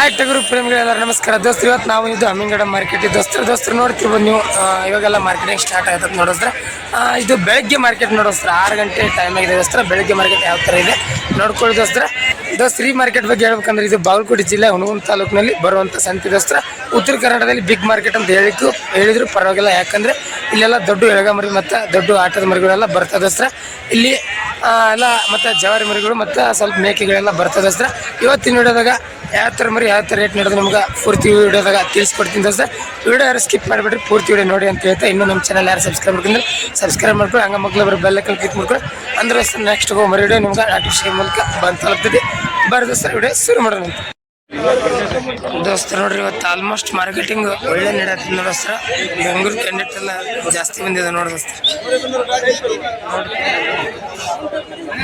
Hi ಟಗರು ಪ್ರೇಮಿಗಳೆಲ್ಲ ನಮಸ್ಕಾರ. ದೋಸ್ತರು, ಇವತ್ತು ನಾವು ಇದು ಅಮ್ಮಿಂಗಡ ಮಾರ್ಕೆಟ್. ದೋಸ್ತರು ದೋಸ್ತರು ನೋಡ್ತೀವಿ ನೀವು ಇವಾಗೆಲ್ಲ ಮಾರ್ಕೆಟಿಂಗ್ ಸ್ಟಾರ್ಟ್ ಆಗುತ್ತೆ ನೋಡಿದ್ರೆ ಇದು ಬೆಳಗ್ಗೆ ಮಾರ್ಕೆಟ್ ನೋಡೋಸ್ತ್ರ, ಆರು ಗಂಟೆ ಟೈಮ್ ಆಗಿದೆ ದೋಸ್ತ್ರ. ಬೆಳಗ್ಗೆ ಮಾರ್ಕೆಟ್ ಯಾವ ಥರ ಇದೆ ನೋಡ್ಕೊಳ್ಳಿ ದೋಸ್ತ್ರ. ದೋಸ್ತರ, ಈ ಮಾರ್ಕೆಟ್ ಬಗ್ಗೆ ಹೇಳ್ಬೇಕಂದ್ರೆ ಇದು ಬಾಗಲಕೋಟೆ ಜಿಲ್ಲೆ ಹುಣಗುಂದ ತಾಲೂಕಿನಲ್ಲಿ ಬರುವಂಥ ಸಂತೆ ದೋಸ್ತ್ರ. ಉತ್ತರ ಕರ್ನಾಟಕದಲ್ಲಿ ಬಿಗ್ ಮಾರ್ಕೆಟ್ ಅಂತ ಹೇಳಿದ್ದು ಹೇಳಿದ್ರು, ಪರವಾಗಿಲ್ಲ. ಯಾಕಂದ್ರೆ ಇಲ್ಲೆಲ್ಲ ದೊಡ್ಡ ಎಳಗ ಮರಿ ಮತ್ತು ದೊಡ್ಡ ಆಟದ ಮರಿಗಳೆಲ್ಲ ಬರ್ತದೆ ದೋಸ್ತರ. ಇಲ್ಲಿ ಎಲ್ಲ ಮತ್ತು ಜವಾರಿ ಮರಿಗಳು ಮತ್ತು ಸ್ವಲ್ಪ ಮೇಕೆಗಳೆಲ್ಲ ಬರ್ತದೆ ದೋಸ್ತರ. ಇವತ್ತಿನ ವಿಡಿಯೋದಾಗ ಯಾವ ಥರ ಮರಿ ಯಾವ ಥರ ರೇಟ್ ನಡೆದು ನಿಮ್ಗೆ ಪೂರ್ತಿ ವಿಡಿಯೋದಾಗ ತಿಳಿಸ್ಕೊಡ್ತೀನಿ ದೋಸ್ತ. ವಿಡಿಯೋ ಯಾರು ಸ್ಕಿಪ್ ಮಾಡಿಬಿಟ್ರಿ ಪೂರ್ತಿ ವಿಡಿಯೋ ನೋಡಿ ಅಂತ ಹೇಳ್ತಾ ಇನ್ನೂ ನಮ್ಮ ಚಾನಲ್ ಯಾರು ಸಬ್ಸ್ಕ್ರೈಬ್ ಮಾಡ್ಕೊಂಡ್ರೆ ಸಬ್ಸ್ಕ್ರೈಬ್ ಮಾಡ್ಕೊಂಡು ಹಂಗೆ ಮಕ್ಳು ಬರೋ ಕಲ್ ಕ್ಲಿಕ್ ಮಾಡ್ಕೊಂಡು ಅಂದ್ರೆ ನೆಕ್ಸ್ಟ್ ಹೋಗೋ ವಿಡಿಯೋ ನಿಮ್ಗೆ ನೋಟಿಫಿಕೇಶನ್ ಮೂಲಕ ಬಂದು ತಲುಪ್ತದೆ. ಬರ್ರಿ ಸರ್ ವಿಡಿಯೋ ಶುರು ಮಾಡೋಣ ದೋಸ್ತ, ನೋಡ್ರಿ, ಇವತ್ತು ಆಲ್ಮೋಸ್ಟ್ ಮಾರ್ಕೆಟಿಂಗ್ ಒಳ್ಳೆ ನಡೆಯತ್ತೆ ಸರ್ ಬೆಂಗಳೂರು ಕ್ಯಾಂಡಿಡೇಟ್ ಎಲ್ಲ ಜಾಸ್ತಿ ಬಂದಿದೆ ನೋಡಿ ದೋಸ್ತ.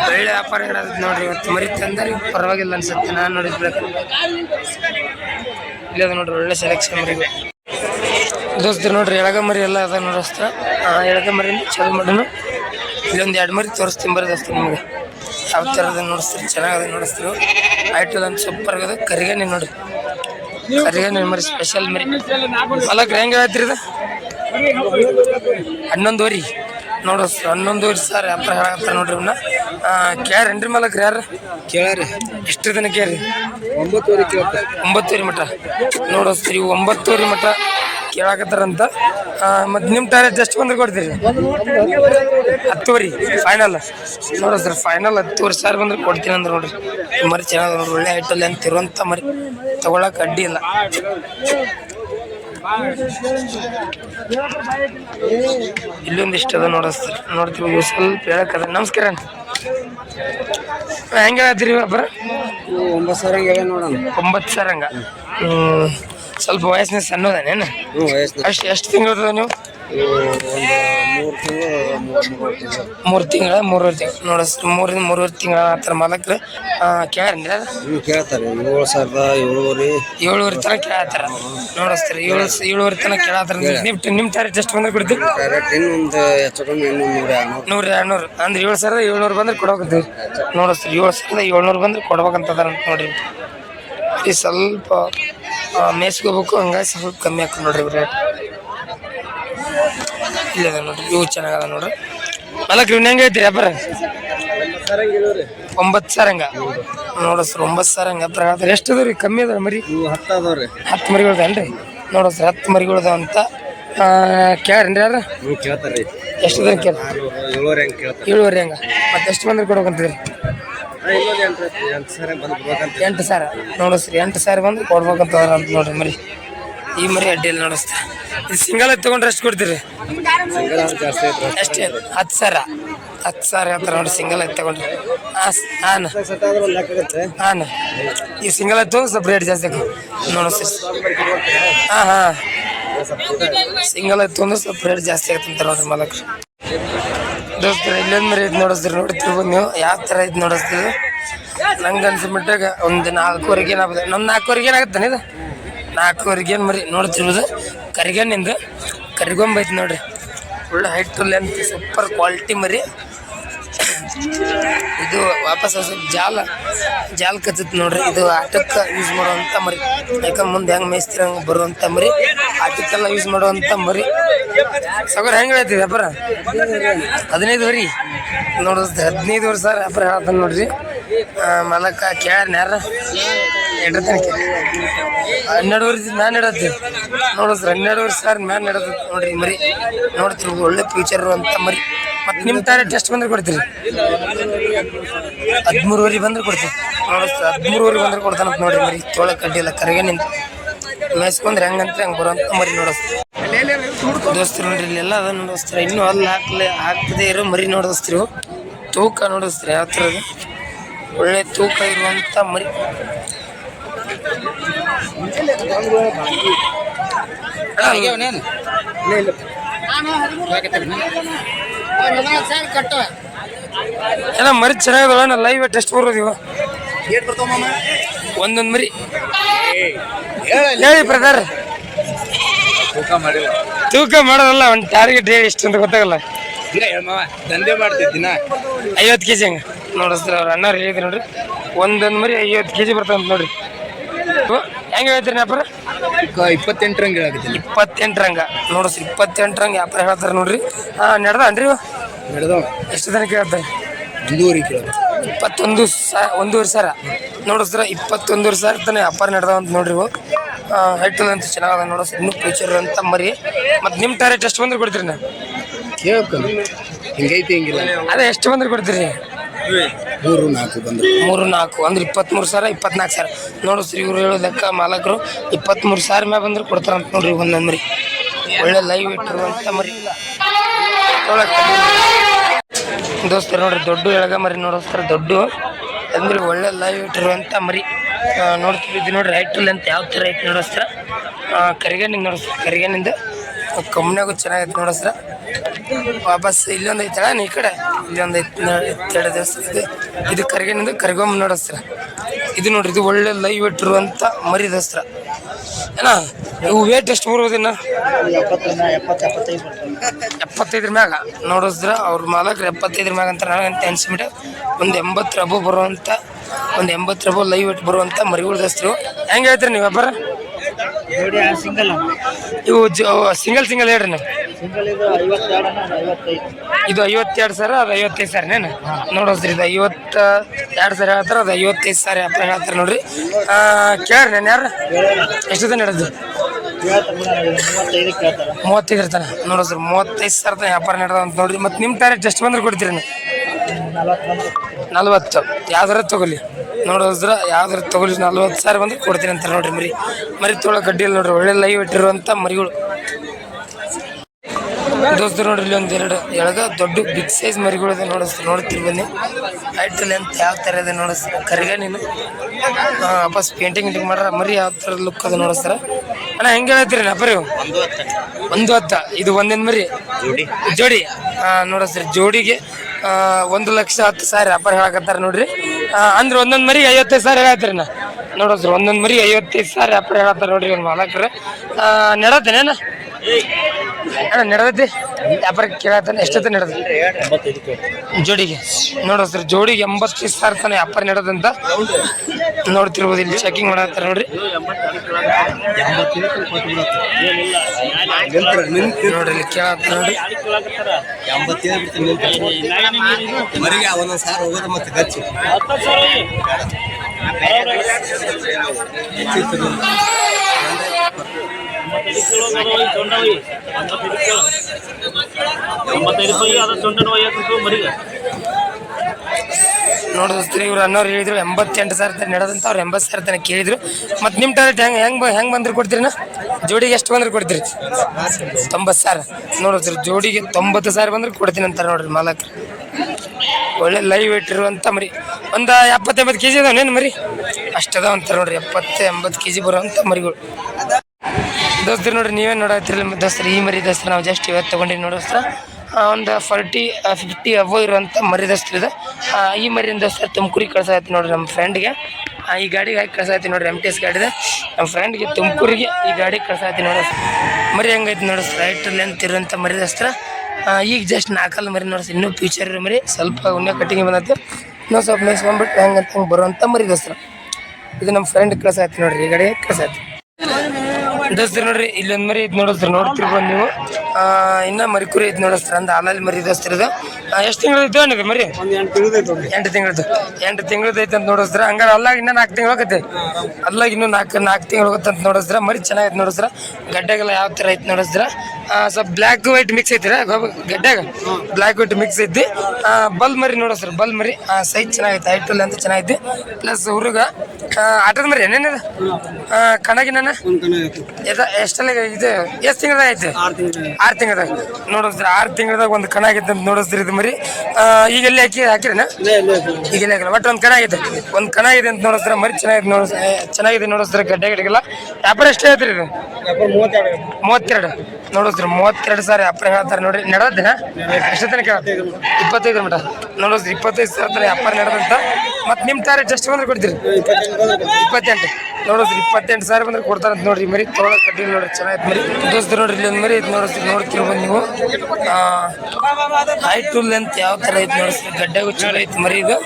ಒಳ್ಳೆ ವ್ಯಾಪಾರ ನಡೆದೈತೆ ನೋಡ್ರಿ, ಇವತ್ತು ಮರಿ ತಂದರೆ ಪರವಾಗಿಲ್ಲ ಅನ್ಸುತ್ತೆ, ನಾನು ನೋಡಿದ್ಬೇಕು ಇಲ್ಲ ನೋಡ್ರಿ, ಒಳ್ಳೆ ಸೆಲೆಕ್ಷನ್ ಮರಿ. ದೋಸ್ತ, ನೋಡ್ರಿ, ಎಳಗ ಮರಿ ಎಲ್ಲ ಅದ ನೋಡಸ್ತ ಎಳಗ ಮರಿ ಚಲೋ ಮಾಡೋಣ ಇಲ್ಲೊಂದು ಎರಡು ಮರಿ ತೋರಿಸ್ತೀನಿ ಬರ್ರಿ ದೋಸ್ತ ನಿಮಗೆ. ಯಾವ ಥರದ ನೋಡಿಸ್ತೀರಿ ಚೆನ್ನಾಗದ ನೋಡಿಸ್ತೀರಿ ಐಟಲ್ ಅಂತ ಸೂಪರ್ ಆಗದ. ಕರಿಗೇನಿ ನೋಡಿ. ಕರಿಗೇನಿ ಮರಿ ಸ್ಪೆಷಲ್ ಮರಿ. ಅಲ್ಲಕ್ ಹೆಂಗೆ ಹೇಳ್ತೀರಿ ಇದು? ಹನ್ನೊಂದುವರೆ. ನೋಡ್ರಿ ಹನ್ನೊಂದುವರೆ ಸರ್ ವ್ಯಾಪಾರ ಹೇಳತ್ತಾರ ನೋಡ್ರಿ ಇವನ್ನ ಕೇಳ್ರೇನ್ರಿ ಮಲಕ್ರಿ ಯಾರು? ಕೇಳಾರ. ಎಷ್ಟು ದಿನ ಕೇಳ್ರಿ? ಒಂಬತ್ತುವರೆ ಕೇಳ್ತಾರೆ. ಒಂಬತ್ತುವರೆ ಮಠ ನೋಡೋಸ್ತ್ರಿ ಇವು ಒಂಬತ್ತುವರೆ ಮಟ ಕೇಳಾಕತ್ತಾರಂತ. ಮತ್ತು ನಿಮ್ಮ ಟೈರ್ ಜಸ್ಟ್ ಬಂದ್ರೆ ಕೊಡ್ತೀರಿ. ಹತ್ತುವರೆ ಫೈನಲ್ ನೋಡ್ರಿ ಸರ್ ಫೈನಲ್ ಹತ್ತುವರೆ ಸಾವಿರ ಬಂದ್ರೆ ಕೊಡ್ತೀನಿ ಅಂದ್ರೆ ನೋಡ್ರಿ. ಮರಿ ಚೆನ್ನಾಗಿ ನೋಡ್ರಿ ಒಳ್ಳೆ ಐಟಲ್ ಅಂತ ಇರುವಂಥ ಮರಿ. ತಗೊಳಕ್ಕೆ ಅಡ್ಡಿ ಇಲ್ಲ. ಇಲ್ಲೊಂದಿಷ್ಟು ಅದ ಸರ್ ನೋಡ್ತೀವಿ ಸ್ವಲ್ಪ ಹೇಳಕ್ಕದ ನಮಸ್ಕಾರ ಹೆಂಗೆ ಹೇಳ್ತೀರಿ ಒಬ್ಬರ ಒಂಬತ್ತು ಸಾವಿರ ಹೇಳ ನೋಡೋಣ. ಒಂಬತ್ತು ಸಾವಿರ ಹಂಗ. ಸ್ವಲ್ಪ ವಯಸ್ಸಿನ ಸಣ್ಣದೇನೇನು ಅಷ್ಟು ಎಷ್ಟು ತಿಂಗಳು ನೀವು? ಮೂರು ತಿಂಗಳು ಮೂರು ತಿಂಗಳು. ಮೂರು ತಿಂಗಳ ಮೂರುವರೆ ತಿಂಗಳು. ನೋಡಿ ಮೂರಿಂದ ಮೂರುವರೆ ತಿಂಗಳ ಆತರ ಥರ ಮಾಲಕ್ರು ಕೇಳ್ರಿ ಅದು? ಕೇಳ್ತಾರೆ ಏಳು ಸಾವಿರದ ಏಳುವರೆ. ಏಳುವರೆ ತನಕ ಕೇಳತ್ತಾರ ನೋಡಸ್ತಾರೆ ಏಳು ಏಳುವರೆ ತನಕ ಕೇಳತ್ತಾರ ನಿಮ್ಮ ನಿಮ್ಮ ಟಾರ್ಗೆಟ್ ಎಷ್ಟು ಬಂದ್ರೆ ಕೊಡ್ತೀವಿ ಹೆಚ್ಚು ಕಮ್ಮಿ ನೂರ ಎರಡ್ನೂರು ನೂರು ಎರಡ್ನೂರು ಅಂದ್ರೆ ಏಳು ಸಾವಿರದ ಏಳ್ನೂರು ಬಂದ್ರೆ ಕೊಡೋಕತ್ತೀವಿ ನೋಡಸ್ತಾರೆ ಏಳು ಸಾವಿರದ ಏಳ್ನೂರು ಬಂದ್ರೆ ಕೊಡ್ಬೇಕಂತದಾರ ನೋಡ್ರಿ. ಈ ಸ್ವಲ್ಪ ಮೇಸ್ಕೋಬೇಕು ಹಂಗಾಗಿ ಸ್ವಲ್ಪ ಕಮ್ಮಿ ಹಾಕಿ ನೋಡ್ರಿ ರೇಟ್ ಇಲ್ಲ ನೋಡ್ರಿ ಇವು ಚೆನ್ನಾಗದ ನೋಡ್ರಿ. ಅಲ್ಲ ಇವ್ನ ಹೆಂಗೆ ಐತಿ ವ್ಯಾಪಾರ ಒಂಬತ್ತು ಸಾವಿರ ಹಂಗ ನೋಡಸ್ರಿ ಒಂಬತ್ತು ಸಾವಿರ ಹಂಗ ವ್ಯಾಪಾರ ಎಷ್ಟು ಅದ ರೀ? ಕಮ್ಮಿ ಅದ ಮರಿ? ಹತ್ತು ಹತ್ತು ಅದಾವ್ರಿ ಹತ್ತು ಮರಿಗಳ್ದನ್ರಿ ಸರ್ ಹತ್ತು ಮರಿಗಳ್ದ ಅಂತ. ಕೇಳ್ರಿ ಯಾರು? ಎಷ್ಟು ಅದ ಕೇಳ ಏಳುವರೆ ಹೆಂಗೆ ಮತ್ತೆ ಎಷ್ಟು ಬಂದ್ರೆ ಕೊಡ್ಬೇಕಂತೀರಿ ಎಂಟು ಸಾವಿರ ನೋಡಿಸ್ರಿ ಎಂಟು ಸಾವಿರ ಬಂದು ಕೊಡ್ಬೇಕಂತ ಅಂತ ನೋಡ್ರಿ ಮರಿ. ಈ ಮರಿ ಅಡ್ಡಿಯಲ್ಲಿ ನೋಡಿಸ್ತಾ. ಇದು ಸಿಂಗಲ್ ತಗೊಂಡ್ರೆ ಎಷ್ಟು ಕೊಡ್ತೀರಿ? ಅಷ್ಟೇ ಹತ್ತು ಸಾವಿರ ಹತ್ತು ಸಾವಿರ ಹೇಳ್ತಾರೆ ನೋಡಿ ಸಿಂಗಲ್ ಐತೆ ತಗೊಂಡ್ರಿ. ಹಾಂ ಹಾಂ ಈ ಸಿಂಗಲ್ ಐತು ಸ್ವಲ್ಪ ರೇಟ್ ಜಾಸ್ತಿ ನೋಡಿಸ್ರಿ ಹಾಂ ಹಾಂ. ಸಿಂಗಲ್ ಅಂದ್ರೆ ಸ್ವಲ್ಪ ರೇಟ್ ಜಾಸ್ತಿ ಆಗುತ್ತೆ ನೋಡ್ರಿ ಮಲಕ್ರಿ. ದೋಸ್ತರ ಇಲ್ಲೊಂದು ಮರಿ ಇದು ನೋಡಿಸ್ತೀರಿ ಬಂದು ನೀವು. ಯಾವ ಥರ ಇದು ನೋಡಿಸ್ತೀರಿ? ನಂಗೆ ಅನ್ಸಿಬಿಟ್ಟಾಗ ಒಂದು ನಾಲ್ಕೂವರೆಗೆ ಏನಾಗುತ್ತೆ? ನಮ್ಮ ನಾಲ್ಕೂವರೆಗೆ ಏನಾಗುತ್ತೆ ಇದು? ನಾಲ್ಕೂವರೆಗೆ ಏನು ಮರಿ? ನೋಡ್ತಿರ್ಬೋದು ಕರಿಗಣ್ಣಿಂದು ಕರಿಗೊಂಬೈತೆ ನೋಡ್ರಿ. ಒಳ್ಳೆ ಹೈಟ್ ಲೆಂತ್ ಸೂಪರ್ ಕ್ವಾಲಿಟಿ ಮರಿ. ಇದು ವಾಪಸ್ ಸ್ವಲ್ಪ ಜಾಲ ಜಾಲ ಕಚ್ಚತ್ ನೋಡ್ರಿ. ಇದು ಆಟಕ್ಕ ಯೂಸ್ ಮಾಡುವಂತ ಮರಿ. ಯಾಕಂದ್ರೆ ಮುಂದೆ ಹೆಂಗ್ ಮೇಯ್ಸ್ತೀರ, ಹಂಗ ಬರುವಂತ ಮರಿ. ಆಟಕ್ಕೆಲ್ಲ ಯೂಸ್ ಮಾಡುವಂತ ಮರಿ. ಸಗರ್ ಹೆಂಗ್ ಹೇಳ್ತೀವಿ ವ್ಯಾಪಾರ ಹದಿನೈದು ವರಿ ನೋಡ್ ಹದಿನೈದು ವರ್ಷ ಸರ್ ವ್ಯಾಪಾರ ಹೇಳ್ತಾನೆ ನೋಡ್ರಿ. ಮಲಕ ಕೇಳ್ಯಾರ ಯಾರ? ಎರಡು ತನಕ ಹನ್ನೆರಡು ವರ್ಷ ಮ್ಯಾನ್ ಇಡತ್ತೆ ನೋಡಿದ್ರೆ ಹನ್ನೆರಡು ವರ್ಷ ಸರ್ ಮ್ಯಾನ್ ಇಡತ್ತೆ ನೋಡ್ರಿ ಮರಿ. ನೋಡ್ತಿರ್ಬೋದು ಒಳ್ಳೆ ಫ್ಯೂಚರ್ ಅಂತ ಮರಿ. ಮತ್ತು ನಿಮ್ಮ ಟಾರ್ಗೆಟ್ ಎಷ್ಟು ಬಂದ್ರೆ ಕೊಡ್ತೀರಿ. ಹದಿಮೂರುವರೆ ಬಂದ್ರೆ ಕೊಡ್ತೀವಿ. ನೋಡಿಸ್ತಾ ಹದಿಮೂರುವರೆ ಬಂದ್ರೆ ಕೊಡ್ತಾನಂತ ನೋಡ್ರಿ ಮರಿ. ತೋಳ ಕಡ್ಡಿಲ್ಲ ಕರೆಗೆ ನಿಂತು. ಮೇಯ್ಸ್ಕೊಂಡ್ರೆ ಹೆಂಗಂತ ಹಂಗೆ ಬರೋಂತ ಮರಿ ನೋಡಿಸ್ತೀವಿ ದೋಸ್ತರು ನೋಡ್ರಿ, ಇಲ್ಲೆಲ್ಲ ಅದನ್ನು ನೋಡಿಸ್ತಾರೆ ಇನ್ನು ಅಲ್ಲಿ ಹಾಕ್ಲೆ, ಹಾಕದೇ ಇರೋ ಮರಿ ನೋಡಿಸ್ತೀರಿ ತೂಕ ನೋಡಿಸ್ತೀರಿ ಯಾವ ಥರದ್ದು ಒಳ್ಳೆ ತೂಕ ಇರುವಂಥ ಮರಿ. ಏನ ಮರಿ ಚೆನ್ನಾಗದವ ನಾ ಲೈವ್ ಟೆಸ್ಟ್ ಬರೋದು ಇವ ಒಂದೊಂದು ಮರಿ. ಹೇಳಿ ಬ್ರದರ್ ತೂಕ ಮಾಡೋದಲ್ಲ ಒಂದು ಟಾರ್ಗೆಟ್ ಹೇಳಿ ಎಷ್ಟು ಅಂತ ಗೊತ್ತಾಗಲ್ಲ. ದಂಧೆ ಮಾಡ್ತಿದ್ದೀನ ದಿನ. ಐವತ್ತು ಕೆ ಜಿ ಹಂಗೆ ನೋಡಿಸ್ತಾರೆ ಅವ್ರು ಅಣ್ಣವ್ರು ಹೇಳಿದ್ರು ನೋಡ್ರಿ. ಒಂದೊಂದು ಮರಿ ಐವತ್ತು ಕೆ ಜಿ ಬರ್ತಾವಂತ ನೋಡ್ರಿ. ಹೆಂಗೆ ಹೇಳ್ತೀರಿ ವ್ಯಾಪಾರ ಇಪ್ಪತ್ತೆಂಟರಂಗೆ ಹೇಳಕತ್ತೀನಿ. ಇಪ್ಪತ್ತೆಂಟರಂಗ ನೋಡ್ರಿ ಸರ್ ಇಪ್ಪತ್ತೆಂಟರಂಗ ವ್ಯಾಪಾರ ಹೇಳ್ತಾರೆ ನೋಡ್ರಿ. ಹಾಂ ನಡೆದನ್ರಿ ಅನ್ರಿ ನಡೆದವ. ಎಷ್ಟು ದಿನ ಕೇಳ್ತಾರೆ ಒಂದೂವರೆ ಕೇಳೋದು. ಇಪ್ಪತ್ತೊಂದು ಸಾ ಒಂದೂವರೆ ಸಾವಿರ. ನೋಡಿಸ್ರ ಇಪ್ಪತ್ತೊಂದೂವರೆ ಸಾವಿರ ತನಕ ವ್ಯಾಪಾರ ನಡೆದಾವ ಅಂತ ನೋಡ್ರಿ ಇವು. ಹೆಟ್ಟಲ್ ಅಂತ ಚೆನ್ನಾಗದ ಸರ್ ಇನ್ನೂ ಫ್ಯೂಚರ್ ಅಂತ ಮರಿ. ಮತ್ತು ನಿಮ್ಮ ಟಾರೆಟ್ ಎಷ್ಟು ಬಂದ್ರೆ ಕೊಡ್ತೀರಿ ನಾ ಕೇಳ್ಕೊಂಡು ಹಿಂಗೈತಿ ಹಿಂಗಿಲ್ಲ. ಅದೇ ಎಷ್ಟು ಬಂದ್ರೆ ಕೊಡ್ತೀರಿ? ಮೂರು ನಾಲ್ಕು ಬಂದ್ರೆ ಮೂರು ನಾಲ್ಕು ಅಂದ್ರೆ ಇಪ್ಪತ್ತ್ಮೂರು ಸಾವಿರ ಇಪ್ಪತ್ನಾಲ್ಕು ಸಾವಿರ. ನೋಡು ಇವ್ರು ಹೇಳೋ ಲೆಕ್ಕ ಮಾಲಕರು ಇಪ್ಪತ್ತ್ಮೂರು ಸಾವಿರ ಮ್ಯಾಗ ಬಂದ್ರೆ ಕೊಡ್ತಾರಂತ ನೋಡ್ರಿ ಒಂದೊಂದು ಮರಿ ಒಳ್ಳೆ ಲೈವ್ ಇಟ್ಟಿರುವಂಥ ಮರಿ. ದೋಸ್ತ ದೋಸ್ತರು ನೋಡ್ರಿ ದೊಡ್ಡ ಎಳಗ ಮರಿ ನೋಡಿಸ್ತಾರೆ ದೊಡ್ಡ. ಅಂದ್ರೆ ಒಳ್ಳೆ ಲೈವ್ ಇಟ್ಟಿರುವಂಥ ಮರಿ. ನೋಡ್ತೀವಿ ಇದು ನೋಡ್ರಿ ರೈಟ್ ಅಂತ ಯಾವ ಥರ ಐತೆ ನೋಡಿಸ್ತಾರ ಕರಿಗಣ್ಣಿಗೆ ನೋಡಿಸ್ತಾರೆ ಕರಿಗಣ್ಣಿಂದ. ಕಮ್ಮನಾಗೂ ಚೆನ್ನಾಗೈತೆ ನೋಡಿಸ್ತಾರ ವಾಪಸ್ ಇಲ್ಲೊಂದು ಐತಳ ನೀ ಕಡೆ. ಇಲ್ಲೊಂದು ಐತೆ ಎರಡು ದೇವಸ್ಥಾನ ಇದು. ಇದು ಕರಿಗಣ್ಣಿಂದ ಕರಿಗೊಮ್ಮ ನೋಡಸ್ತೀರ ಇದು ನೋಡ್ರಿ ಇದು ಒಳ್ಳೆ ಲೈವ್ ಇಟ್ಟಿರುವಂಥ ಮರಿ ದಸ್ತ್ರ ಏನಾ ಇವು ವೇಟ್ ಎಷ್ಟು ಬರೋದಿನ್ನ ಎಪ್ಪತ್ತೈದ್ರ ಮ್ಯಾಗ. ನೋಡಿದ್ರ ಅವ್ರ ಮಾಲಕ್ರು ಎಪ್ಪತ್ತೈದ್ರ ಮ್ಯಾಗ ಅಂತ ನನಗಂತ ಅನ್ಸ್ಬಿಟ್ಟು ಒಂದು ಎಂಬತ್ತು ರಬ್ಬು ಬರುವಂಥ ಒಂದು ಎಂಬತ್ತು ರಬ್ಬು ಲೈವ್ ಇಟ್ಟು ಬರುವಂಥ ಮರಿಗಳು ದೋಸ್ತರು ಹೆಂಗೆ ಹೇಳ್ತೀರಿ ನೀವು ವ್ಯಾಪಾರ ಸಿಂಗಲ್ ಇವು ಜ ಸಿಂಗಲ್ ಸಿಂಗಲ್ ಹೇಳ್ರಿ ನೀವು. ಇದು ಐವತ್ತೆರಡು ಸಾವಿರ ಅದು ಐವತ್ತೈದು ಸಾವಿರ ನೇನು? ನೋಡೋದ್ರಿ ಇದು ಐವತ್ತ ಎರಡು ಸಾವಿರ ಹೇಳ್ತಾರೆ ಅದು ಐವತ್ತೈದು ಸಾವಿರ ಹತ್ರ ಹೇಳ್ತಾರೆ ನೋಡ್ರಿ. ಕೇಳ್ರಿ ನಾನು ಯಾರು? ಎಷ್ಟು ದಿನ ನಡೆದು ಕೇಳ್ತಾರೆ ಮೂವತ್ತೈದು ಇರ್ತಾನೆ. ನೋಡೋದ್ರಿ ಮೂವತ್ತೈದು ಸಾವಿರ ವ್ಯಾಪಾರ ನಡೆದ ಅಂತ ನೋಡ್ರಿ. ಮತ್ತು ನಿಮ್ಮ ಟ್ಯಾರೆಟ್ ಎಷ್ಟು ಬಂದ್ರೆ ಕೊಡ್ತೀರಿ ನೀವು? ನಲ್ವತ್ತು. ಯಾವ್ದಾರ ತಗೊಳ್ಳಿ. ನೋಡೋದ್ರ ಯಾವ್ದಾರ ತಗೊಳ್ಳಿ ನಲ್ವತ್ತು ಸಾವಿರ ಬಂದ್ರೆ ಕೊಡ್ತೀನಿ ಅಂತ ನೋಡ್ರಿ ಮರಿ. ಮರಿ ತೊಗೊಳೋ ಗಡ್ಡಿಯಲ್ಲಿ ನೋಡ್ರಿ ಒಳ್ಳೆ ಲೈವ್ ಇಟ್ಟಿರುವಂಥ ಮರಿಗಳು. ದೋಸ್ತರು ನೋಡ್ರಿ ಇಲ್ಲಿ ಒಂದು ಎರಡು ಎಳಗ ದೊಡ್ಡ ಬಿಗ್ ಸೈಜ್ ಮರಿಗಳು ಇದೆ ನೋಡಿಸ್ತಾರೆ ನೋಡ್ತೀರಿ ಬನ್ನಿ. ಹೈಟ್ ಲೆಂತ್ ಯಾವ ಥರ ಇದೆ ನೋಡಿಸ್ತಾರೆ ಕರಿಗ ನೀನು. ವಾಪಸ್ ಪೇಂಟಿಂಗ್ ಗಿಂಟಿಂಗ್ ಮಾಡ್ರ ಮರಿ ಯಾವ ಥರ ಲುಕ್ ಅದು ನೋಡಿಸ್ತಾರೆ ಅಣ್ಣ ಹೆಂಗೆ ಹೇಳ್ತೀರಿ ನಪರಿ ಒಂದು ಹತ್ತ. ಇದು ಒಂದಿನ ಮರಿ. ಜೋಡಿ. ನೋಡಿಸ್ರಿ ಜೋಡಿಗೆ ಒಂದು ಲಕ್ಷ ಹತ್ತು ಸಾವಿರ ವ್ಯಾಪಾರ ಹೇಳಕತ್ತಾರ ನೋಡ್ರಿ. ಅಂದ್ರೆ ಒಂದೊಂದು ಮರಿ ಐವತ್ತೈದು ಸಾವಿರ ಹೇಳತ್ತೀರಿ ನಾ ನೋಡಿಸ್ರಿ ಒಂದೊಂದು ಮರಿ ಐವತ್ತೈದು ಸಾವಿರ ವ್ಯಾಪಾರ ಹೇಳತ್ತಾರ ನೋಡ್ರಿ ಒಂದು ಮಾಲಕರು. ನೆಡತ್ತೇನೇನ ಅಣ್ಣ ನಡೆದೈತಿ ವ್ಯಾಪಾರ ಕೇಳತ್ತಾನೆ ಎಷ್ಟೊತ್ತ ನಡೆದ ಜೋಡಿಗೆ ನೋಡ್ರಿ ಜೋಡಿಗೆ. ನೋಡಿಸ್ರಿ ಜೋಡಿಗೆ ಎಂಬತ್ತು ಸಾವಿರ ತಾನೆ ವ್ಯಾಪಾರ ನಡೆದಂತ ನೋಡ್ತಿರ್ಬೋದು ಇಲ್ಲಿ ಚೆಕಿಂಗ್ ಮಾಡತ್ತಾರ ನೋಡ್ರಿ. ನೋಡ್ರಿ ಇಲ್ಲಿ ಕೇಳತ್ತ ನೋಡ್ರಿ. ಸಾರ್ ಮತ್ತೆ ಎಂಬತ್ತೈದು ರೂಪಾಯಿ ಇವ್ರು ಅನ್ನೋರು ಹೇಳಿದ್ರು ಎಂಬತ್ತೆಂಟು ಸಾವಿರ ತನಕ ನಡೆದಂತ ಅವ್ರು ಎಂಬತ್ತು ಸಾವಿರ ತನಕ ಕೇಳಿದ್ರು. ಮತ್ತು ನಿಮ್ಮ ಟಾರೆಟ್ ಹೆಂಗೆ ಹೆಂಗೆ ಹೆಂಗೆ ಬಂದ್ರೆ ಕೊಡ್ತೀರಿನ ಜೋಡಿಗೆ ಎಷ್ಟು ಬಂದ್ರೆ ಕೊಡ್ತೀರಿ? ತೊಂಬತ್ತು ಸಾವಿರ. ನೋಡಿದ್ರಿ ಜೋಡಿಗೆ ತೊಂಬತ್ತು ಸಾವಿರ ಬಂದ್ರೆ ಕೊಡ್ತೀನಿ ಅಂತಾರೆ ನೋಡ್ರಿ ಮಾಲಕ್ ಒಳ್ಳೆ ಲೈವ್ ಇಟ್ಟಿರುವಂಥ ಮರಿ. ಒಂದು ಎಪ್ಪತ್ತು ಎಂಬತ್ತು ಕೆ ಜಿ ಅದಾವನೇನು ಮರಿ? ಅಷ್ಟದಾವ ಅಂತಾರೆ ನೋಡ್ರಿ, ಎಪ್ಪತ್ತು, ಎಂಬತ್ತು ಕೆ ಜಿ ಬರುವಂಥ ಮರಿಗಳು. ದೋಸ್ತರು ನೋಡ್ರಿ ನೀವೇ ನೋಡತ್ತೀರಿ ದೋಸ್ತರು, ಈ ಮರಿ ದೋಸ್ತರು ನಾವು ಜಸ್ಟ್ ಇವತ್ತು ತೊಗೊಂಡಿವಿ ನೋಡೋಸ್ತ್ರ ಒಂದು ಫಾರ್ಟಿ ಫಿಫ್ಟಿ ಅಬೋ ಇರುವಂಥ ಮರಿ ದೋಸ್ತರು ಇದು. ಈ ಮರಿಯಿಂದ ದೋಸ್ತರು ತುಮಕೂರಿಗೆ ಕಳ್ಸಾಯ್ತು ನೋಡ್ರಿ ನಮ್ಮ ಫ್ರೆಂಡ್ಗೆ ಈ ಗಾಡಿಗೆ ಹಾಕಿ ಕಳ್ಸಾಯ್ತಿ ನೋಡ್ರಿ ಎಂ ಟಿ ಎಸ್ ಗಾಡಿದೆ. ನಮ್ಮ ಫ್ರೆಂಡ್ಗೆ ತುಮಕೂರಿಗೆ ಈ ಗಾಡಿಗೆ ಕಳ್ಸಾಯ್ತಿ ನೋಡಿ ಮರಿ ಹೆಂಗೈತಿ ನೋಡಿ ರೈಟ್ ಲೆಂತ್ ಇರುವಂಥ ಮರಿ ದೋಸ್ತರ. ಈಗ ಜಸ್ಟ್ ನಾಲ್ಕಲ್ಲಿ ಮರಿ ನೋಡ್ರಿ ಇನ್ನೂ ಫ್ಯೂಚರ್ ಮರಿ. ಸ್ವಲ್ಪ ಉಣ್ಣೆ ಕಟ್ಟಿಂಗ್ ಬಂದೈತೆ. ಇನ್ನೂ ಸ್ವಲ್ಪ ಮೇಯಿಸ್ಕೊಂಡ್ಬಿಟ್ಟು ಹೆಂಗಂತ ಹಂಗೆ ಬರುವಂಥ ಮರಿ ದೋಸ್ತರ. ಇದು ನಮ್ಮ ಫ್ರೆಂಡ್ ಕಳ್ಸಾಯ್ತಿ ನೋಡ್ರಿ, ಈ ಗಾಡಿಗೆ ಕಳ್ಸಾಯ್ತಿ ದೋಸ್ತರು ನೋಡ್ರಿ ಇಲ್ಲೊಂದು ಮರಿ ಐತೆ ನೋಡಿಸ್ರಿ ನೋಡ್ತಿರ್ಬೋದು ನೀವು. ಆ, ಇನ್ನ ಮರಿಕುರಿ ಇದ್ ನೋಡಿಸ್ರಿ ಅಂದ ಹಾಲಲ್ಲಿ ಮರಿ ದೋಸ್ತರಿದು ಎಷ್ಟು ತಿಂಗಳು ಐತೆ ಅನ್ನೋದು ಮರಿ? ಎಂಟು ತಿಂಗಳದ್ದು ಎಂಟು ತಿಂಗಳದ್ದು ಐತೆ ಅಂತ ನೋಡಿಸ್ರ ಹಂಗಾರೆ ಅಲ್ಲಾಗ ಇನ್ನ ನಾಲ್ಕು ತಿಂಗಳು ಹೋಗತ್ತೆ. ಅಲ್ಲಾಗ ಇನ್ನೂ ನಾಲ್ಕು ನಾಲ್ಕು ತಿಂಗಳು ಹೋಗುತ್ತೆ ಅಂತ ನೋಡಿಸ್ರ ಮರಿ ಚೆನ್ನಾಗೈತೆ ನೋಡಿಸ್ರ ಗಡ್ಡೆಗೆಲ್ಲ ಯಾವ ಥರ ಐತೆ ನೋಡಿಸ್ರ ಸ್ವಲ್ಪ ಬ್ಲ್ಯಾಕ್ ವೈಟ್ ಮಿಕ್ಸ್ ಐತಿರ ಗಡ್ಡೆಗ? ಬ್ಲ್ಯಾಕ್ ವೈಟ್ ಮಿಕ್ಸ್ ಐತಿ. ಬಲ್ ಮರಿ ನೋಡಿಸ್ರಿ ಬಲ್ ಮರಿ. ಸೈಜ್ ಚೆನ್ನಾಗೈತೆ ಐಟಲ್ ಅಂತ ಚೆನ್ನಾಗೈತಿ. ಪ್ಲಸ್ ಹುಡುಗ ಆ, ಆಟದ ಮರಿ ಏನೇನದ ಕಣಗಿನ ಎಷ್ಟೆಲ್ಲ ಇದು? ಎಷ್ಟು ತಿಂಗಳದಾಗ ಐತೆ? ಆರು ತಿಂಗಳದಾಗ. ನೋಡಿಸ್ರಿ ಆರು ತಿಂಗಳದಾಗ ಒಂದು ಕಣ ಆಗೈತೆ ಅಂತ ನೋಡಿಸ್ರಿ ಇದು ಮರಿ. ಆ, ಈಗ ಎಲ್ಲಿ ಹಾಕಿ ಹಾಕಿರನ? ಈಗ ಎಲ್ಲಿ ಹಾಕಿಲ್ಲ. ಒಟ್ಟು ಒಂದು ಕಣ ಆಗೈತೆ. ಒಂದು ಕಣ ಇದೆ ಅಂತ ಸರ್ ಮರಿ ಚೆನ್ನಾಗಿದೆ ನೋಡಿಸ್ ಚೆನ್ನಾಗಿದೆ ಸರ್ ಗಡ್ಡೆ ಗಡ್ಡೆಗೆಲ್ಲ ವ್ಯಾಪಾರ ಎಷ್ಟೇ ಐತ್ರಿ ಇದು? ಮೂವತ್ತೆರಡು. ನೋಡಿಸ್ರಿ ಮೂವತ್ತೆರಡು ಸಾವಿರ ವ್ಯಾಪಾರ ಹೇಳ್ತಾರೆ ನೋಡ್ರಿ. ನಡೆದಿನ ಎಷ್ಟು ತನಕ ಇಪ್ಪತ್ತೈದು ಮಟ ನೋಡಿಸ್ರಿ ಇಪ್ಪತ್ತೈದು ಸಾವಿರ ತನಕ ವ್ಯಾಪಾರ ನಡೆದಂತ. ಮತ್ತೆ ನಿಮ್ಮ ತಾರೆ ಜಸ್ಟ್ ಬಂದ್ರೆ ಕೊಡ್ತೀರಿ? ಇಪ್ಪತ್ತೆಂಟು. ನೋಡಿದ್ರಿ ಇಪ್ಪತ್ತೆಂಟು ಸಾವಿರ ಬಂದ್ರೆ ಕೊಡ್ತಾರಂತ ನೋಡ್ರಿ ಮರಿ. ತೊಗೊಳ ನೋಡಿ ನೋಡ್ರಿ ಚೆನ್ನಾಗಿತ್ತು ಮರಿ. ದೋಸ್ತ ನೋಡ್ರಿ ಇಲ್ಲಿ ಮರಿ ಐತೆ ನೋಡಿಸ್ರಿ ಬಂದು ನೀವು. ಹೈಟ್ ಟು ಲೆಂತ್ ಯಾವ ಥರ ಐತೆ ನೋಡಿಸ್ರಿ ಗಡ್ಡೆ ಚಲೋ ಐತೆ ಮರಿ ಇದು.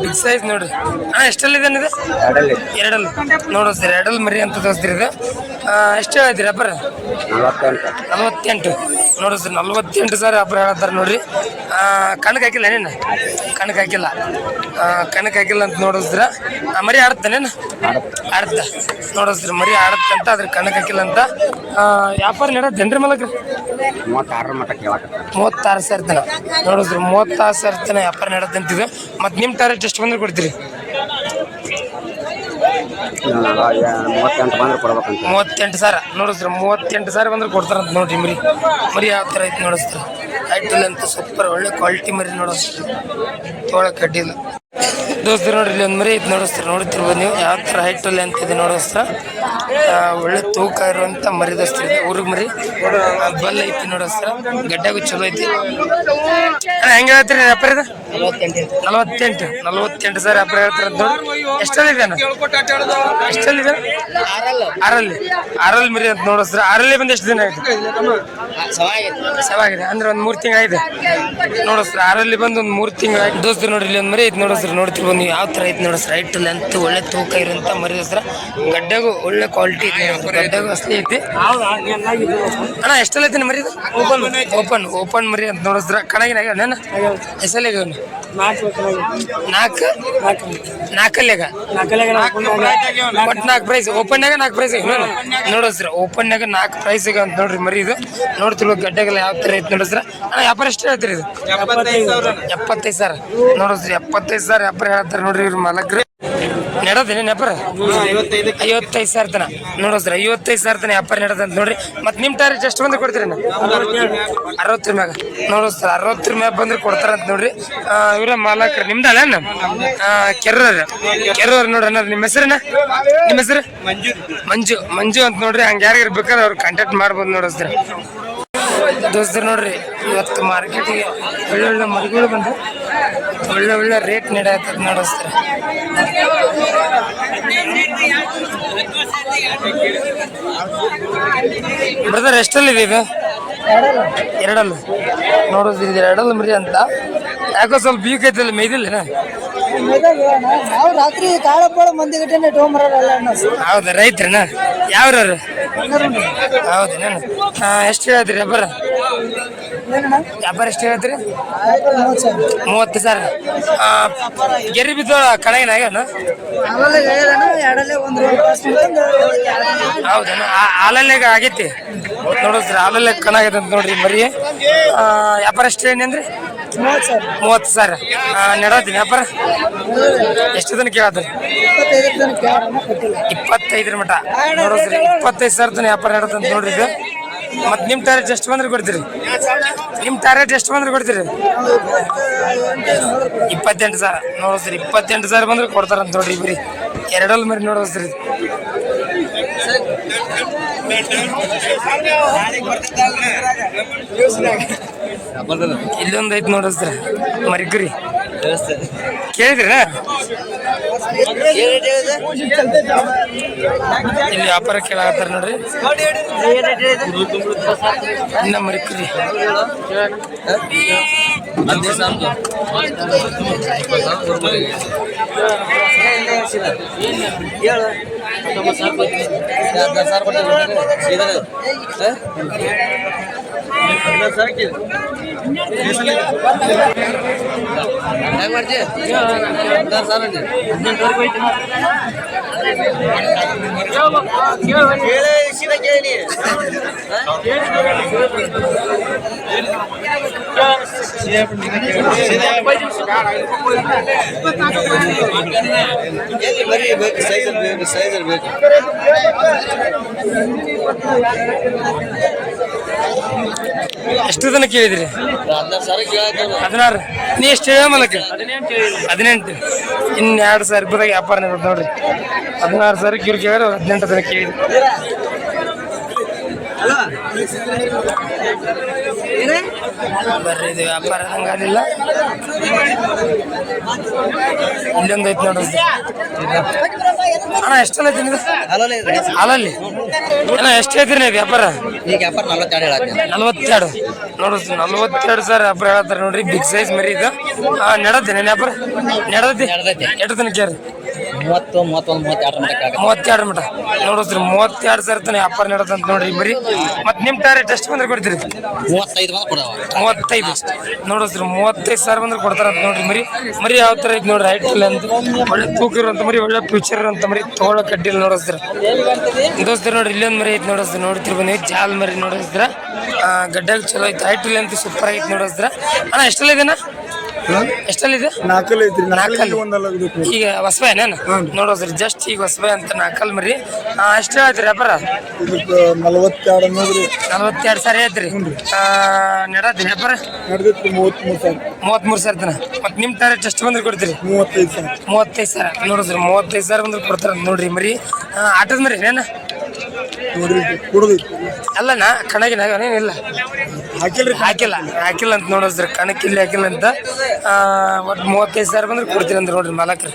ಬಿಗ್ ಸೈಜ್ ನೋಡ್ರಿ. ಅಣ್ಣ ಎಷ್ಟಲ್ಲಿ ಇದೆ ಇದು ಎರಡಲ್ಲಿ. ನೋಡಿಸ್ರಿ ಎರಡಲ್ಲಿ ಮರಿ ಅಂತ ದೋಸ್ತ್ರಿ ಇದು. ಎಷ್ಟು ಹೇಳ್ತೀರಿ ಅಪ್ಪರ ನಲವತ್ತೆಂಟು. ನೋಡಿಸ್ರಿ ನಲ್ವತ್ತೆಂಟು ಸಾವಿರ ಅಪ್ಪರ ಹೇಳ್ತಾರೆ ನೋಡ್ರಿ. ಕಣಕ್ಕೆ ಕಣಕ್ ಹಾಕಿಲ್ಲ ನೀನು ಕಣಕ್ಕೆ ಹಾಕಿಲ್ಲ. ಕಣಕ್ಕೆ ಕಣಕ್ ಹಾಕಿಲ್ಲ ಅಂತ ನೋಡಿದ್ರ ಮರಿ ಆಡುತ್ತಾನೇನು ಆಡ್ತ ನೋಡಿಸ್ರಿ ಮರಿ ಆಡುತ್ತೆ ಅಂತ ಅದ್ರ ಕಣಕ್ಕೆ ಹಾಕಿಲ್ಲ ಅಂತ. ವ್ಯಾಪಾರ ನಡೆದೇನ್ರಿ ಮಲಕ್ ಮೂವತ್ತಾರು ಸಾವಿರ ತನ ನೋಡಿಸ್ರಿ ಮೂವತ್ತಾರು ಸಾವಿರ ತನ ವ್ಯಾಪಾರ ನಡೆದಂತಿದೆ ಮತ್ತು ನಿಮ್ಮ ಟಾರ್ಗೆಟ್ ಎಷ್ಟು ಬಂದ್ರೆ ಕೊಡ್ತೀರಿ? ಮೂವತ್ತೆಂಟು ಬಂದ್ರೆ ಕೊಡ್ಬೇಕಂತ. ಮೂವತ್ತೆಂಟು ಸಾವಿರ. ನೋಡಿಸ್ರಿ, ಮೂವತ್ತೆಂಟು ಸಾವಿರ ಬಂದ್ರೆ ಕೊಡ್ತಾರಂತ ನೋಡ್ರಿ ಮರಿ. ಮರಿ ಯಾವ ಥರ ಐತೆ ನೋಡಿಸ್ರಿ. ಐಟಲ್ ಅಂತ ಸೂಪರ್ ಒಳ್ಳೆ ಕ್ವಾಲಿಟಿ ಮರಿ ನೋಡಿಸ್ರಿ. ತೋಳ ಕಡ್ಡಿಲ್ಲ ದೋಸ್ತರು ನೋಡ್ರಿ, ಇಲ್ಲಿ ಒಂದು ಮರಿ ಐತೆ ನೋಡಿಸ್ತಾರೆ ನೋಡ್ತಿರ್ಬೋದು ನೀವು. ಯಾವ ಥರ ಹೈಟಲ್ ಅಂತ ಇದೆ ನೋಡಿಸ್ರ? ಒಳ್ಳೆ ತೂಕ ಇರುವಂಥ ಇದೆ. ಊರಿಗೆ ಮರಿ. ಬಲ್ ಐತಿ ನೋಡೋ ಸರ್. ಗಡ್ಡಾಗು ಚಲೋ ಐತಿ. ಹೆಂಗೆ ಹೇಳ್ತೀರಿ ವ್ಯಾಪಾರ ಇದು? ನಲವತ್ತೆಂಟು. ನಲವತ್ತೆಂಟು ಸರ್ ವ್ಯಾಪಾರ ಹೇಳ್ತಾರೆ ನೋಡಿ. ಎಷ್ಟಲ್ಲಿದೆ ಆರಲ್ಲಿ. ಆರಲ್ಲಿ ಮರಿ ಅಂತ ನೋಡಿಸ್ರ ಆರಲ್ಲಿ ಬಂದು ಎಷ್ಟು ದಿನ ಆಯ್ತು? ಸವಾಗಿದೆ. ಅಂದ್ರೆ ಒಂದು ಮೂರು ತಿಂಗಳಾಗಿದೆ ಸರ್, ಆರಲ್ಲಿ ಬಂದು ಒಂದು ಮೂರು ತಿಂಗಳಾಯ್ತು ದೋಸ್ತರು ನೋಡ್ರಿ ಇಲ್ಲಿ ಒಂದು ಮರಿ ಐತೆ ಸರ್. ನೋಡ್ತಿರ್ಬೋದು ನೀವು ಯಾವ ಥರ ಐತೆ ಸರ್. ರೈಟ್, ಲೆಂತ್, ಒಳ್ಳೆ ತೂಕ ಇರುವಂತ ಮರಿ ಸರ್. ಗಡ್ಡೆಗೂ ಒಳ್ಳೆ ಕ್ವಾಲಿಟಿ ಐತೆ ಗಡ್ಡೆಗೂ ಅಸಲಿ ಐತಿ. ಅಣ್ಣ ಎಷ್ಟೆಲ್ಲ ಐತಿ ಮರಿ ಓಪನ್ ಓಪನ್ ಓಪನ್ ಮರಿ ಅಂತ ನೋಡಿದ್ರ. ಕಣಗಿನ ಆಗ್ಯಾವ ಎಸಲಿಗೆ ನಾಲ್ಕು ನಾಲ್ಕಲ್ಲಾಗ ಒಟ್ಟು ನಾಲ್ಕು ಪ್ರೈಸ್ ಓಪನ್ನಾಗ ನಾಲ್ಕು ಪ್ರೈಸ್ ನೋಡಿಸ್ರ ಓಪನ್ನಾಗ ನಾಲ್ಕು ಪ್ರೈಸ್ ಅಂತ ನೋಡ್ರಿ ಮರಿ ಇದು. ನೋಡ್ತಿರ್ಬೋದು ಗಡ್ಡೆಗೆಲ್ಲ ಯಾವ ಥರ ಐತಿ ನೋಡಿಸ್ರ ಅಣ್ಣ ವ್ಯಾಪಾರ ಎಷ್ಟು ಹೇಳ್ತೀರಿ ಇದು? ಎಪ್ಪತ್ತೈದು ಸಾವಿರ. ನೋಡಿಸ್ರಿ ಎಪ್ಪತ್ತೈದು ಸಾವಿರ ವ್ಯಾಪಾರ ಹೇಳ್ತಾರೆ ನೋಡ್ರಿ ಇವ್ರು ಮಾಲಕ್ರಿ ನಡೆದೇನೆ ನೆಪರ ಐವತ್ತೈದು ಸಾವಿರ ತನ ನೋಡಿಸ್ರಿ ಐವತ್ತೈದು ಸಾವಿರ ತನ ವ್ಯಾಪಾರ ನಡೆದಂತ ನೋಡ್ರಿ. ಮತ್ತೆ ನಿಮ್ಮ ಟಾರ್ಗೆಟ್ ಎಷ್ಟು ಬಂದ್ರೆ ಕೊಡ್ತೀರಿ ಅರವತ್ತರ ಮ್ಯಾಗ. ನೋಡಿಸ್ತಾರ ಅರವತ್ತರ ಮ್ಯಾಗ ಬಂದ್ರೆ ಕೊಡ್ತಾರಂತ ನೋಡ್ರಿ. ಇವರ ನಿಮ್ದ ಅಲ್ಲ ಕೆರ್ರರ್ ಕೆರ್ರರ್ ನೋಡ್ರಿ ಅನ್ನೋದು ನಿಮ್ಮ ಹೆಸರ ನಿಮ್ಮ ಹೆಸರು? ಮಂಜು. ಮಂಜು ಅಂತ ನೋಡ್ರಿ. ಹಂಗೆ ಯಾರಿಗಾರು ಬೇಕಾದ್ರೆ ಅವ್ರು ಕಾಂಟ್ಯಾಕ್ಟ್ ಮಾಡ್ಬೋದು ನೋಡಿಸ್ತಾರೆ ದೋಸ್ತರು ನೋಡ್ರಿ ಇವತ್ತು ಮಾರ್ಕೆಟಿಗೆ ಒಳ್ಳೆ ಒಳ್ಳೆ ಮರಿಗಳು ಬಂದು ಒಳ್ಳೆ ಒಳ್ಳೆ ರೇಟ್ ನಡೆಯತ್ತದ ನೋಡಿಸ್ತಾರೆ ಬರ್ತಾರೆ ಎಷ್ಟಲ್ಲಿ ಇದೆ ಎರಡಲ್ಲ. ನೋಡೋದು ಇದು ಎರಡಲ್ಲ ಮರಿ ಅಂತ. ಯಾಕೋ ಸ್ವಲ್ಪ ಬೀಕ್ ಐತಲ್ಲ ಮೈದಿಲ್ಲ ನಾವು ರಾತ್ರಿ ಕಾಳಪ್ಪಳ ಮಂದಿ ಗಟ್ಟೆ ಹೌದಾ ರೈತ್ರನ? ಯಾವ್ರವ್ರು? ಹೌದೇನ ಎಷ್ಟು ಹೇಳ್ತೀರಿ ವ್ಯಾಪಾರ ವ್ಯಾಪಾರ ಎಷ್ಟು ಹೇಳ್ತೀರಿ? ಮೂವತ್ತು ಸಾವಿರ. ಆ, ಗೆರಿ ಬಿದ್ದ ಕಡೆಗಿನ ಆಗ್ಯಾನ? ಎರಡಲ್ಲೇ ಒಂದು ಹೌದೇನ? ಹಾಲಲ್ಲೇ ಆಗೈತಿ. ನೋಡಿಸ್ರಿ ಹಾಲಲ್ಲೇ ಕಣಾಗೈತೆ ಅಂತ ನೋಡ್ರಿ ಬರೀ ವ್ಯಾಪಾರ ಎಷ್ಟು ಏನಂದ್ರಿ ಮೂವತ್ತು ಸಾವಿರ. ನೆಡೋತೀನಿ ವ್ಯಾಪಾರ? ಎಷ್ಟು ದಿನ ಕೇಳತ್ರಿ ಇಪ್ಪತ್ತೈದರ ಮಟ್ಟ ನೋಡ್ರಿ ಇಪ್ಪತ್ತೈದು ಸಾವಿರ ವ್ಯಾಪಾರ ನಡೆದಂತ ನೋಡ್ರಿ ಇದು. ಮತ್ತೆ ನಿಮ್ಮ ಟಾರ್ಗೆಟ್ ಎಷ್ಟು ಬಂದ್ರೆ ಕೊಡ್ತೀರಿ. ನಿಮ್ಮ ಟಾರ್ಗೆಟ್ ಎಷ್ಟು ಬಂದ್ರೆ ಕೊಡ್ತೀರಿ? ಇಪ್ಪತ್ತೆಂಟು ಸಾವಿರ. ನೋಡಿಸ್ರಿ ಇಪ್ಪತ್ತೆಂಟು ಸಾವಿರ ಬಂದ್ರೆ ಕೊಡ್ತಾರಂತ ನೋಡ್ರಿ ಬರೀ ಎರಡಲ್ಲಿ ಮರಿ ನೋಡಿಸ್ರಿ ಇಲ್ಲೊಂದು ಐತಿ ನೋಡಿಸ್ರಿ ಮರಿಕ್ರಿ. ಕೇಳಿದ್ರಿ ಇಲ್ಲಿ ವ್ಯಾಪಾರ ಕೇಳಾಕತ್ತಾರ ನೋಡ್ರಿ. ಇನ್ನ ಮರಿಕ್ರಿ ಬೇಕು ಸೈಜರ್ ಬೇಕು ಸೈಜರ್ ಬೇಕು ಎಷ್ಟು ತನಕ ಕೇಳಿದ್ರಿ? ಹದಿನಾರು. ನೀ ಎಷ್ಟು ಹೇಳ ಮಲಕ ಹದಿನೆಂಟು. ಇನ್ನು ಎರಡು ಸಾವಿರ ರೂಪಾಯಿದಾಗ ವ್ಯಾಪಾರ ನೋಡ್ರಿ. ಹದಿನಾರು ಸಾವಿರ ಇವ್ರು ಕೇಳಿದ್ರು ಹದಿನೆಂಟು ತನಕ ಕೇಳಿದ್ರಿ. ಬರ್ರಿ ಇದು ವ್ಯಾಪಾರ ಹಂಗಾಗಿಲ್ಲ ಇಲ್ಲೊಂದು ಐತಿ ನೋಡ್ರಿ ಅಣ್ಣ ಎಷ್ಟಲ್ಲ ತಿಂದಿದ್ದು ಹಾಲಲ್ಲಿ ಅಣ್ಣ ಎಷ್ಟು ಐತಿ ನೀವು ವ್ಯಾಪಾರ? ಈಗ ವ್ಯಾಪಾರ ನಲ್ವತ್ತೆರಡು ಹೇಳತ್ತೀನಿ. ನಲ್ವತ್ತೆರಡು. ನೋಡ್ರಿ ನಲ್ವತ್ತೆರಡು ಸರ್ ವ್ಯಾಪಾರ ಹೇಳ್ತಾರೆ ನೋಡ್ರಿ ಬಿಗ್ ಸೈಜ್ ಮರಿ ಇದು. ನನ್ನ ವ್ಯಾಪಾರ? ನಡೆದೈತಿ ನೆಡದೈತಿ. ಎಷ್ಟು ತನಕ ರೀ ಮೂವತ್ತು ಮೂವತ್ತೊಂದು ಮೂವತ್ತೆರಡು ಮಟ್ಟ ಮೂವತ್ತೆರಡು ಮಟ ನೋಡಿದ್ರಿ ಮೂವತ್ತೆರಡು ಸಾವಿರ ತನ ವ್ಯಾಪಾರ ನಡೆದಂತ ನೋಡ್ರಿ ಬರೀ. ಮತ್ತೆ ನಿಮ್ಮ ಟಾರೆಟ್ ಎಷ್ಟು ಬಂದ್ರೆ ಕೊಡ್ತೀರಿ? ಮೂವತ್ತೈದು ಬಂದು ಕೊಡವ. ಮೂವತ್ತೈದು ನೋಡಿದ್ರಿ ಮೂವತ್ತೈದು ಸಾವಿರ ಬಂದ್ರೆ ಕೊಡ್ತಾರ ಅಂತ ನೋಡ್ರಿ ಮರಿ ಮರಿ ಯಾವ ಥರ ಐತೆ ನೋಡ್ರಿ ಹೈಟ್ ಇಲ್ಲ ಅಂತ ಒಳ್ಳೆ ತೂಕ ಇರುವಂತ ಮರಿ ಒಳ್ಳೆ ಫ್ಯೂಚರ್ ಇರುವಂತ ಮರಿ ತಗೊಳ್ಳೋ ಕಡ್ಡಿಲ್ಲ ನೋಡಿಸ್ತೀರ ದೋಸ್ತರ ನೋಡ್ರಿ ಇಲ್ಲೊಂದು ಮರಿ ಐತಿ ನೋಡಿಸ್ತೀರ ನೋಡ್ತಿರ್ ಬನ್ನಿ ಜಾಲ್ ಮರಿ ನೋಡಿಸ್ತೀರ ಗಡ್ಡಲ್ ಚಲೋ ಐತೆ ಹೈಟ್ ಇಲ್ಲ ಅಂತ ಸೂಪರ್ ಐತೆ ನೋಡಿಸ್ತೀರ ಅಣ್ಣ ಎಷ್ಟಲ್ಲ ಇದೆನಾ ಎಷ್ಟಲ್ಲಿದೆ? ನಾಲ್ಕಲ್ಲಿ ಐತ್ರಿ ನಾಲ್ಕಲ್ಲಿ. ಒಂದಲ್ಲ ಈಗ ಹೊಸಬಾಯ್ ನಾನು ನೋಡೋದ್ರಿ ಜಸ್ಟ್ ಈಗ ಹೊಸಬಾಯ್ ಅಂತ ನಾಲ್ಕಲ್ ಮರಿ. ಅಷ್ಟೇ ಆಯ್ತು ವ್ಯಾಪಾರ? ಇದಕ್ಕೆ ನಲವತ್ತೆರಡು ಅನ್ನೋದ್ರಿ. ನಲ್ವತ್ತೆರಡು ಸಾವಿರ ಐತ್ರಿ. ನಡತ್ರಿ ವ್ಯಾಪಾರ? ನಡೆದೈತ್ರಿ ಮೂವತ್ತ್ಮೂರು ಸಾವಿರ ಮೂವತ್ಮೂರು ಸಾವಿರ ತನ ಮತ್ತೆ ನಿಮ್ಮ ಟಾರೆಟ್ ಎಷ್ಟು ಬಂದ್ರೆ ಕೊಡ್ತೀರಿ? ಮೂವತ್ತೈದು ಸಾವಿರ ಮೂವತ್ತೈದು ಸಾವಿರ ನೋಡಿದ್ರಿ ಮೂವತ್ತೈದು ಸಾವಿರ ಬಂದ್ರೆ ಕೊಡ್ತಾರೆ ನೋಡ್ರಿ ಮರಿ. ಆಟದ ಮರಿ ಏನ ನೋಡ್ರಿ ಕುಡ್ದೈತಿ ಅಲ್ಲಣ್ಣ ಕಣಗಿನ ಏನಿಲ್ಲ. ಹಾಕಿಲ್ರಿ ಹಾಕಿಲ್ಲ. ಹಾಕಿಲ್ಲ ಅಂತ ನೋಡಿದ್ರಿ. ಕಣಕ್ಕಿಲ್ಲ ಹಾಕಿಲ್ಲ ಅಂತ. ಒಟ್ಟು ಮೂವತ್ತೈದು ಸಾವಿರ ಬಂದ್ರೆ ಕೊಡ್ತೀನಿ ಅಂತ ನೋಡ್ರಿ ಮಾಲಕ್ರಿ.